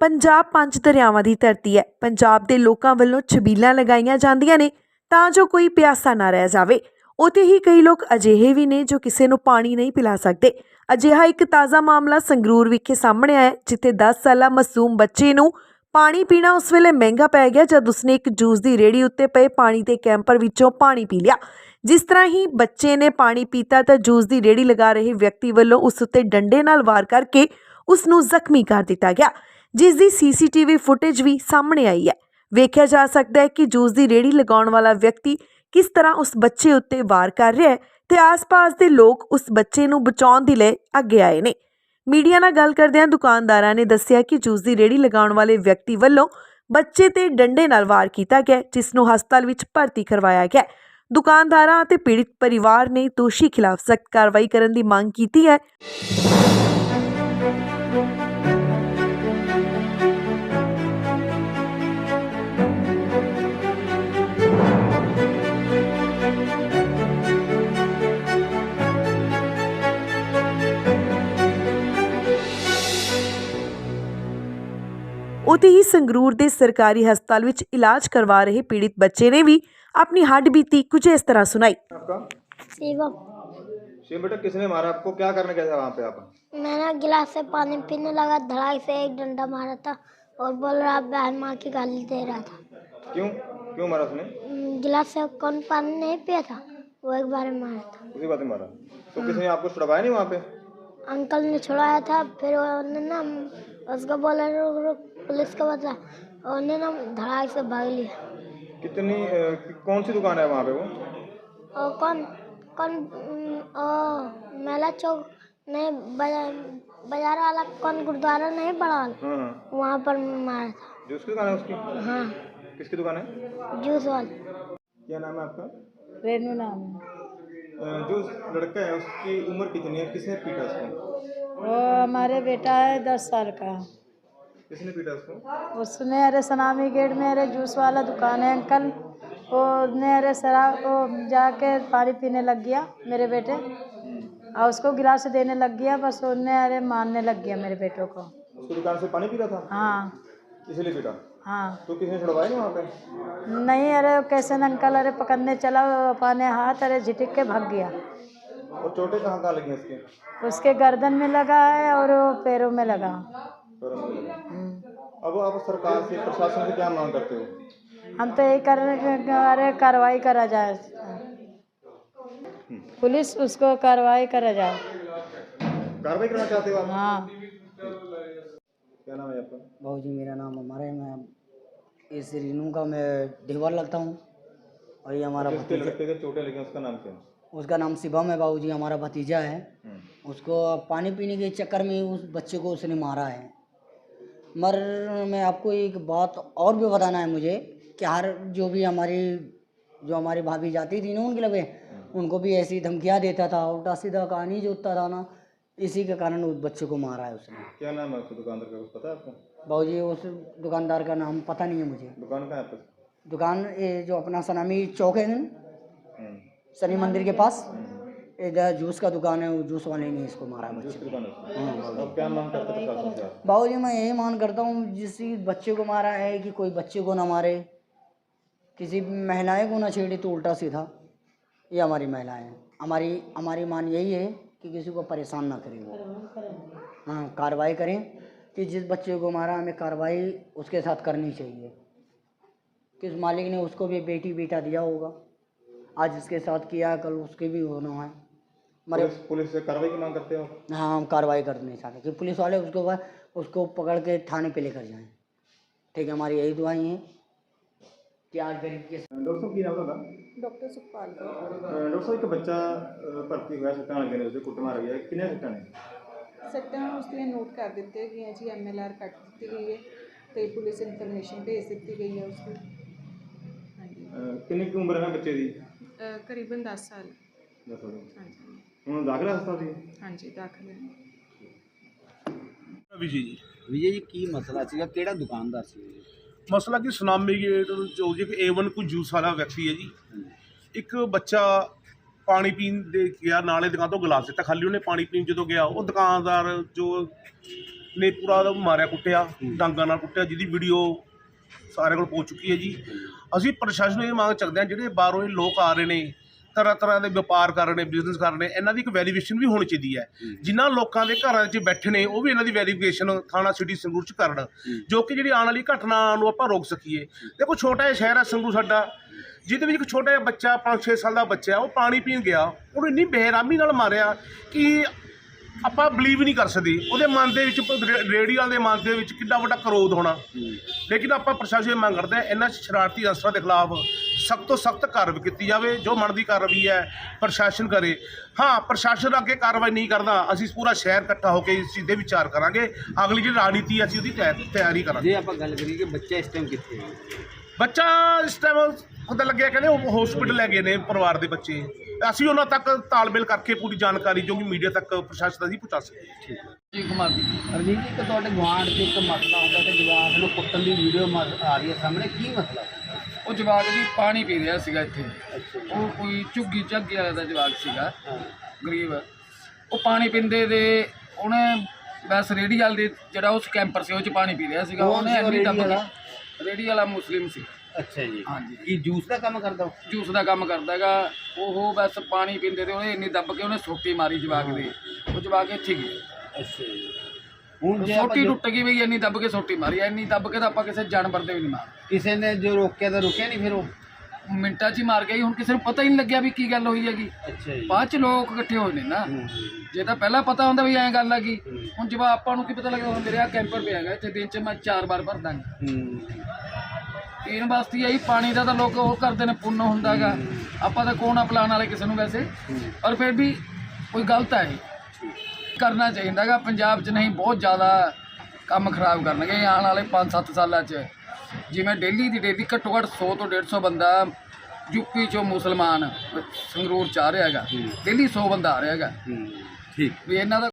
ਪੰਜਾਬ ਪੰਜ ਦਰਿਆਵਾਂ ਦੀ ਧਰਤੀ ਹੈ। ਪੰਜਾਬ ਦੇ ਲੋਕਾਂ ਵੱਲੋਂ ਛਬੀਲਾਂ ਲਗਾਈਆਂ ਜਾਂਦੀਆਂ ਨੇ ਤਾਂ ਜੋ ਕੋਈ ਪਿਆਸਾ ਨਾ ਰਹਿ ਜਾਵੇ। ਉਤੇ ਹੀ ਕਈ ਲੋਕ ਅਜਿਹੇ ਵੀ ਨੇ ਜੋ ਕਿਸੇ ਨੂੰ ਪਾਣੀ ਨਹੀਂ ਪਿਲਾ ਸਕਦੇ। ਅਜਿਹਾ ਇੱਕ ਤਾਜ਼ਾ ਮਾਮਲਾ ਸੰਗਰੂਰ ਵਿਖੇ ਸਾਹਮਣੇ ਆਇਆ ਜਿੱਥੇ 10 ਸਾਲਾ ਮਾਸੂਮ ਬੱਚੇ ਨੂੰ ਪਾਣੀ ਪੀਣਾ ਉਸ ਵੇਲੇ ਮਹਿੰਗਾ ਪੈ ਗਿਆ ਜਦ ਉਸਨੇ ਇੱਕ ਜੂਸ ਦੀ ਰੇੜੀ ਉੱਤੇ ਪਏ ਪਾਣੀ ਦੇ ਕੈਂਪਰ ਵਿੱਚੋਂ ਪਾਣੀ ਪੀ ਲਿਆ। ਜਿਸ ਤਰ੍ਹਾਂ ਹੀ ਬੱਚੇ ਨੇ ਪਾਣੀ ਪੀਤਾ ਤਾਂ ਜੂਸ ਦੀ ਰੇੜੀ ਲਗਾ ਰਹੇ ਵਿਅਕਤੀ ਵੱਲੋਂ ਉਸ ਉੱਤੇ ਡੰਡੇ ਨਾਲ ਵਾਰ ਕਰਕੇ ਉਸ ਨੂੰ ਜ਼ਖਮੀ ਕਰ ਦਿੱਤਾ ਗਿਆ। ਜਿਸ ਦੀ ਸੀਸੀਟੀਵੀ ਫੁਟੇਜ ਵੀ ਸਾਹਮਣੇ ਆਈ ਹੈ। ਵੇਖਿਆ ਜਾ ਸਕਦਾ ਹੈ ਕਿ ਜੂਸ ਦੀ ਰੇੜੀ ਲਗਾਉਣ ਵਾਲਾ ਵਿਅਕਤੀ ਕਿਸ ਤਰ੍ਹਾਂ ਉਸ ਬੱਚੇ ਉੱਤੇ ਵਾਰ ਕਰ ਰਿਹਾ ਹੈ ਤੇ ਆਸ-ਪਾਸ ਦੇ ਲੋਕ ਉਸ ਬੱਚੇ ਨੂੰ ਬਚਾਉਣ ਦੇ ਲਈ ਅੱਗੇ ਆਏ ਨੇ। ਮੀਡੀਆ ਨਾਲ ਗੱਲ ਕਰਦਿਆਂ ਦੁਕਾਨਦਾਰਾਂ ਨੇ ਦੱਸਿਆ ਕਿ ਜੂਸ ਦੀ ਰੇੜੀ ਲਗਾਉਣ ਵਾਲੇ ਵਿਅਕਤੀ ਵੱਲੋਂ ਬੱਚੇ ਤੇ ਡੰਡੇ ਨਾਲ ਵਾਰ ਕੀਤਾ ਗਿਆ, ਜਿਸ ਨੂੰ ਹਸਪਤਾਲ ਵਿੱਚ ਭਰਤੀ ਕਰਵਾਇਆ ਗਿਆ। ਦੁਕਾਨਦਾਰਾਂ ਅਤੇ ਪੀੜਿਤ ਪਰਿਵਾਰ ਨੇ ਦੋਸ਼ੀ ਖਿਲਾਫ ਸਖਤ ਕਾਰਵਾਈ ਕਰਨ ਦੀ ਮੰਗ ਕੀਤੀ ਹੈ। ਉਤੇ ਹੀ ਸੰਗਰੂਰ ਦੇ ਸਰਕਾਰੀ ਹਸਪਤਾਲ ਵਿੱਚ ਇਲਾਜ ਕਰਵਾ ਰਹੇ ਪੀੜਿਤ ਬੱਚੇ ਨੇ ਵੀ ਆਪਣੀ ਹੱਡ ਬੀਤੀ ਕੁਝ ਇਸ ਤਰ੍ਹਾਂ ਸੁਣਾਈ आपका शिवम शिव बेटा किसने मारा आपको क्या करने गए थे वहाँ पे आप मैंने गिलास से पानी पीने लगा धड़ाई से एक डंडा मारा था और बोल रहा बहन माँ की गाली दे रहा था क्यों क्यों मारा उसने हम्म, गिलास से कौन पानी नहीं पिया था वो एक बार में मारा था उसी बात में मारा तो किसी ने आपको छुड़वाया नहीं वहाँ पे अंकल ने छुड़ाया था फिर उन्होंने ना उसको बोला रुक रुक पुलिस को बता। उन्होंने ना धड़ाई से भाग लिया। कितनी अ, कौन सी दुकान है वहाँ पे वो? और कौन कौन हम्म, ओ, मेला चौक नहीं बाज़ार बाज़ार वाला कौन गुरुद्वारा नहीं बड़ा वाला? हाँ। हाँ वहाँ पर मारा था। जूस की दुकान है उसकी? हाँ। किसकी दुकान है? जूस वाला। क्या नाम है आपका? रेनू नाम। है अ, जो लड़का है उसकी उम्र कितनी है? किसने पीटा उसको? वो हमारे बेटा है दस साल का। किसने पीटा उसको? उसने अरे सनामी गेट में अरे जूस वाला दुकान है अंकल। वो ने अरे शराब वो जाके पानी पीने लग गया मेरे बेटे। और उसको गिलास देने लग गया बस उन्हें अरे मारने लग गया मेरे बेटों को। उसकी दुकान से पानी पी रहा था? हाँ। इसलिए पीटा? हाँ। तो किसने छुड़वाया नहीं वहाँ पे? नहीं अरे कैसे न अंकल अरे पकड़ने चला वो अपने हाथ अरे झिटक के भाग गया। और चोटें कहाँ कहाँ लगी उसके? उसके गर्दन में लगा है और पैरों में लगा। हम्म। अब आप सरकार से प्रशासन से क्या मांग करते हो? हम तो यही कर अरे कार्रवाई करा जाए। पुलिस उसको कार्रवाई करा जाए। कार्रवाई करना चाहते हो आप? हाँ। क्या नाम है आपका? भाऊ जी मेरा नाम अमर है। मैं इस रीनू का मैं ढेवर लगता हूँ। और ये हमारा भतीजा चोटें लगी उसका नाम क्या है? उसका नाम शिवम है बाबू जी हमारा भतीजा है। हम्म। उसको पानी पीने के चक्कर में उस बच्चे को उसने मारा है। मर मैं आपको एक बात और भी बताना है मुझे कि हर जो भी हमारी जो हमारी भाभी जाती थी ना उनके लगे उनको भी ऐसी धमकियाँ देता था उल्टा सीधा कहानी जोतता था ना इसी के कारण उस बच्चे को मारा है उसने। क्या नाम है उसके दुकानदार का कुछ पता है आपको? बाबू जी उस दुकानदार का नाम पता नहीं है मुझे। दुकान कहाँ है दुकान ये जो अपना सनामी चौक है ना? हम्म। शनि मंदिर के पास। इधर जूस का दुकान है वो जूस वाले ने इसको मारा बच्चे। है हाँ। बाबू जी मैं यही मान करता हूँ जिस बच्चे को मारा है कि कोई बच्चे को ना मारे किसी महिलाएँ को ना छेड़े तो उल्टा सीधा। ये हमारी महिलाएँ हैं। हमारी हमारी मान यही है कि किसी को परेशान ना करें वो। हाँ कार्रवाई करें कि जिस बच्चे को मारा हमें कार्रवाई उसके साथ करनी चाहिए। किस मालिक ने उसको भी बेटी बेटा दिया होगा। आज इसके साथ किया कल उसके भी होना है। मरे पुलिस, पुलिस से कार्रवाई की मांग करते हो? हाँ हम कार्रवाई करना चाहते कि पुलिस वाले उसको उसको पकड़ के थाने पे लेकर जाएँ। ठीक है हमारी यही दुआई है कि आज गरीब के डॉक्टर की नाम डॉक्टर सुखपाल डॉक्टर साहब एक बच्चा भर्ती हुआ सट्टा लगे उसके कुटमार गया किन्ने सट्टा ने सट्टा उसने नोट कर दिते गई हाँ जी एम एल आर कट दी गई है तो पुलिस इंफॉर्मेशन भेज दी गई है उसकी। हाँ किन्नी उम्र है बच्चे की ਹੈ ਅਹ ਕਰੀਬਨ 10 ਸਾਲ। ਦੱਸੋ ਜੀ। ਹਾਂਜੀ। ਹੁਣ ਦਾਖਲ ਹਸਪਤਾਲ ਸੀ ਹਾਂਜੀ ਦਾਖਲ ਹੈ। ਵਿਜੀ ਜੀ ਵਿਜੇ ਜੀ ਕੀ ਮਸਲਾ ਸੀਗਾ? ਕਿਹੜਾ ਦੁਕਾਨਦਾਰ ਸੀ ਇਹ? ਮਸਲਾ ਕਿ? ਸੁਨਾਮੀ ਗੇਟ ਜੋ ਜੀ ਕਿ A1 ਕੋਈ ਜੂਸ ਵਾਲਾ ਵਿਅਕਤੀ ਹੈ ਜੀ। ਇੱਕ ਬੱਚਾ ਪਾਣੀ ਪੀਣ ਦੇ ਗਿਆ ਨਾਲੇ ਦੁਕਾਨ ਤੋਂ ਗਲਾਸ ਦਿੱਤਾ। ਖਾਲੀ ਉਹਨੇ ਪਾਣੀ ਪੀਣ ਜਦੋਂ ਗਿਆ ਉਹ ਦੁਕਾਨਦਾਰ ਜੋ ਨੇ ਪੂਰਾ ਉਹਦਾ ਮਾਰਿਆ ਕੁੱਟਿਆ ਡਾਂਗਾਂ ਨਾਲ ਕੁੱਟਿਆ ਜਿਹਦੀ ਵੀਡੀਓ ਸਾਰੇ ਕੋਲ ਪਹੁੰਚ ਚੁੱਕੀ ਹੈ ਜੀ। ਅਸੀਂ ਪ੍ਰਸ਼ਾਸਨ ਨੂੰ ਇਹ ਮੰਗ ਚੱਕਦੇ ਹਾਂ ਜਿਹੜੇ ਬਾਹਰੋਂ ਇਹ ਲੋਕ ਆ ਰਹੇ ਨੇ ਤਰ੍ਹਾਂ ਤਰ੍ਹਾਂ ਦੇ ਵਪਾਰ ਕਰ ਰਹੇ ਨੇ ਬਿਜ਼ਨਸ ਕਰ ਰਹੇ ਨੇ ਇਹਨਾਂ ਦੀ ਇੱਕ ਵੈਰੀਫਿਕੇਸ਼ਨ ਵੀ ਹੋਣੀ ਚਾਹੀਦੀ ਹੈ। ਜਿਨ੍ਹਾਂ ਲੋਕਾਂ ਦੇ ਘਰਾਂ 'ਚ ਬੈਠੇ ਨੇ ਉਹ ਵੀ ਇਹਨਾਂ ਦੀ ਵੈਰੀਫਿਕੇਸ਼ਨ ਥਾਣਾ ਸਿਟੀ ਸੰਗਰੂਰ 'ਚ ਕਰਨ ਜੋ ਕਿ ਜਿਹੜੀ ਆਉਣ ਵਾਲੀ ਘਟਨਾ ਨੂੰ ਆਪਾਂ ਰੋਕ ਸਕੀਏ। ਦੇਖੋ ਛੋਟਾ ਜਿਹਾ ਸ਼ਹਿਰ ਹੈ ਸੰਗਰੂਰ ਸਾਡਾ ਜਿਹਦੇ ਵਿੱਚ ਇੱਕ ਛੋਟਾ ਜਿਹਾ ਬੱਚਾ 5-6 ਸਾਲ ਦਾ ਬੱਚਾ ਉਹ ਪਾਣੀ ਪੀਣ ਗਿਆ ਉਹਨੂੰ ਇੰਨੀ ਬੇਰਹਿਮੀ ਨਾਲ ਮਾਰਿਆ ਕਿ ਆਪਾਂ ਬਲੀਵ ਨਹੀਂ ਕਰ ਸਕਦੇ। ਉਹਦੇ ਮਨ ਦੇ ਵਿੱਚ ਰੇ- ਰੇਹੜੀ ਵਾਲੇ ਦੇ ਮਨ ਦੇ ਵਿੱਚ ਕਿੰਨਾ ਵੱਡਾ ਕਰੋਧ ਹੋਣਾ। ਲੇਕਿਨ ਆਪਾਂ ਪ੍ਰਸ਼ਾਸਨ ਮੰਗ ਕਰਦੇ ਹਾਂ ਇਹਨਾਂ ਸ਼ਰਾਰਤੀ ਅਨਸਰਾਂ ਦੇ ਖਿਲਾਫ ਸਖਤ ਤੋਂ ਸਖਤ ਕਾਰਵਾਈ ਕੀਤੀ ਜਾਵੇ ਜੋ ਮਨ ਦੀ ਕਾਰਵਾਈ ਹੈ ਪ੍ਰਸ਼ਾਸਨ ਕਰੇ। ਹਾਂ ਪ੍ਰਸ਼ਾਸਨ ਅੱਗੇ ਕਾਰਵਾਈ ਨਹੀਂ ਕਰਦਾ। ਅਸੀਂ ਪੂਰਾ ਸ਼ਹਿਰ ਇਕੱਠਾ ਹੋ ਕੇ ਇਸ ਚੀਜ਼ ਦੇ ਵਿਚਾਰ ਕਰਾਂਗੇ। ਅਗਲੀ ਜਿਹੜੀ ਰਣਨੀਤੀ ਹੈ ਅਸੀਂ ਉਹਦੀ ਤਿਆਰ- ਤਿਆਰੀ ਕਰਾਂਗੇ। ਜੇ ਆਪਾਂ ਗੱਲ ਕਰੀਏ ਕਿ ਬੱਚਾ ਇਸ ਟਾਈਮ ਕਿੱਥੇ ਹੈ? ਬੱਚਾ ਇਸ ਟਾਈਮ ਪਤਾ ਲੱਗਿਆ ਕਹਿੰਦੇ ਉਹ ਹਸਪੀਟਲ ਲੈ ਗਏ ਨੇ ਪਰਿਵਾਰ ਦੇ ਬੱਚੇ। ਅਸੀਂ ਉਹਨਾਂ ਤੱਕ ਤਾਲਮੇਲ ਕਰਕੇ ਪੂਰੀ ਜਾਣਕਾਰੀ ਜੋ ਕਿ ਮੀਡੀਆ ਤੱਕ ਪ੍ਰਸ਼ਾਸਨ ਅਸੀਂ ਪਹੁੰਚਾ ਸਕਦੇ ਜੀ ਕੁਮਾਰ ਦੀ ਰਣਜੀਤ ਜੀ ਕਿ ਤੁਹਾਡੇ ਗੁਆਂਢ 'ਚ ਇੱਕ ਮਸਲਾ ਹੁੰਦਾ ਕਿ ਜਵਾਕ ਨੂੰ ਕੁੱਟਣ ਦੀ ਵੀਡੀਓ ਆ ਰਹੀ ਹੈ ਸਾਹਮਣੇ। ਕੀ ਮਸਲਾ? ਉਹ ਜਵਾਕ ਜੀ ਪਾਣੀ ਪੀ ਰਿਹਾ ਸੀਗਾ ਇੱਥੇ। ਉਹ ਕੋਈ ਝੁੱਗੀ ਝੱਗੀ ਵਾਲਾ ਦਾ ਜਵਾਕ ਸੀਗਾ। ਗਰੀਬ। ਉਹ ਪਾਣੀ ਪੀਂਦੇ ਦੇ ਉਹਨੇ ਬਸ ਰੇੜੀ ਵਾਲੇ ਦੇ ਜਿਹੜਾ ਉਸ ਕੈਂਪਰ ਸੀ ਉਹ ਚ ਪਾਣੀ ਪੀ ਰਿਹਾ ਸੀਗਾ। ਉਹਨੇ ਦੱਬ ਵਾਲਾ? ਰੇੜੀ ਵਾਲਾ ਮੁਸਲਿਮ ਸੀ। ਅੱਛਾ ਜੀ। ਹਾਂਜੀ। ਕੀ ਜੂਸ ਦਾ ਕੰਮ ਕਰਦਾ ਉਹ? ਜੂਸ ਦਾ ਕੰਮ ਕਰਦਾ ਹੈਗਾ। ਉਹ ਬਸ ਪਾਣੀ ਪੀਂਦੇ ਤੇ ਉਹਨੇ ਇੰਨੀ ਦੱਬ ਕੇ ਉਹਨੇ ਸੋਟੀ ਮਾਰੀ ਜਵਾਕ ਦੇ। ਉਹ ਜਵਾਕ ਇੱਥੇ ਗਿਆ ਅੱਛਾ ਜੀ। ਹੁਣ ਜੇ ਆਪਾਂ ਸੋਟੀ ਜੋ- ਟੁੱਟ ਗਈ ਬਈ ਇੰਨੀ ਦੱਬ ਕੇ ਸੋਟੀ ਮਾਰੀ ਇੰਨੀ ਦੱਬ ਕੇ ਤਾਂ ਆਪਾਂ ਕਿਸੇ ਜਾਨਵਰ ਦੇ ਵੀ ਨਹੀਂ ਮਾਰ ਕਿਸੇ ਨੇ ਜੋ ਰੋਕਿਆ ਤਾਂ ਰੁਕਿਆ ਨਹੀਂ ਫਿਰ ਉਹ? ਮਿੰਟਾਂ 'ਚ ਹੀ ਮਾਰ ਗਈ ਹੁਣ ਕਿਸੇ ਨੂੰ ਪਤਾ ਹੀ ਨਹੀਂ ਲੱਗਿਆ ਵੀ ਕੀ ਗੱਲ ਹੋਈ ਹੈਗੀ। ਅੱਛਾ ਜੀ। ਬਾਅਦ ਚ ਲੋਕ ਇਕੱਠੇ ਹੋਏ ਨੇ ਨਾ। ਜੇ ਤਾਂ ਪਹਿਲਾਂ ਪਤਾ ਹੁੰਦਾ ਵੀ ਐਂ ਗੱਲ ਹੈਗੀ। ਹੁਣ ਜਵਾ ਆਪਾਂ ਨੂੰ ਕੀ ਪਤਾ ਲੱਗਦਾ ਹੁਣ ਮੇਰੇ ਆ ਕੈਂਪਰ ਪਿਆ ਹੈਗਾ। ਇੱਥੇ ਦਿਨ ਚ ਮੈਂ ਚਾਰ ਵਾਰ ਭਰਦਾ ਹੂੰ। ਪੀਣ ਵਾਸਤੇ ਆਈ ਪਾਣੀ ਦਾ ਤਾਂ ਲੋਕ ਉਹ ਕਰਦੇ ਨੇ ਪੁੰਨ ਹੁੰਦਾ ਹੈਗਾ। ਆਪਾਂ ਤਾਂ ਕੋਣਾ ਪਲਾਨ ਵਾਲੇ ਕਿਸੇ ਨੂੰ ਵੈਸੇ? ਪਰ ਫਿਰ ਵੀ ਕੋਈ ਗਲਤ ਹੈ ਇਹ। ਕਰਨਾ ਚਾਹੀਦਾ ਹੈਗਾ ਪੰਜਾਬ 'ਚ ਨਹੀਂ ਬਹੁਤ ਜ਼ਿਆਦਾ ਕੰਮ ਖਰਾਬ ਕਰਨਗੇ। ਆਉਣ ਵਾਲੇ 5-7 ਸਾਲਾਂ 'ਚ ਜਿਵੇਂ ਡੇਲੀ ਦੀ ਡੇਲੀ ਘੱਟੋ ਘੱਟ 100 ਤੋਂ 150 ਬੰਦਾ ਯੂਪੀ 'ਚੋਂ ਮੁਸਲਮਾਨ ਸੰਗਰੂਰ ਚ ਆ ਰਿਹਾ ਹੈਗਾ। ਡੇਲੀ 100 ਬੰਦਾ ਆ ਰਿਹਾ ਹੈਗਾ। ਠੀਕ। ਵੀ ਇਹਨਾਂ ਦਾ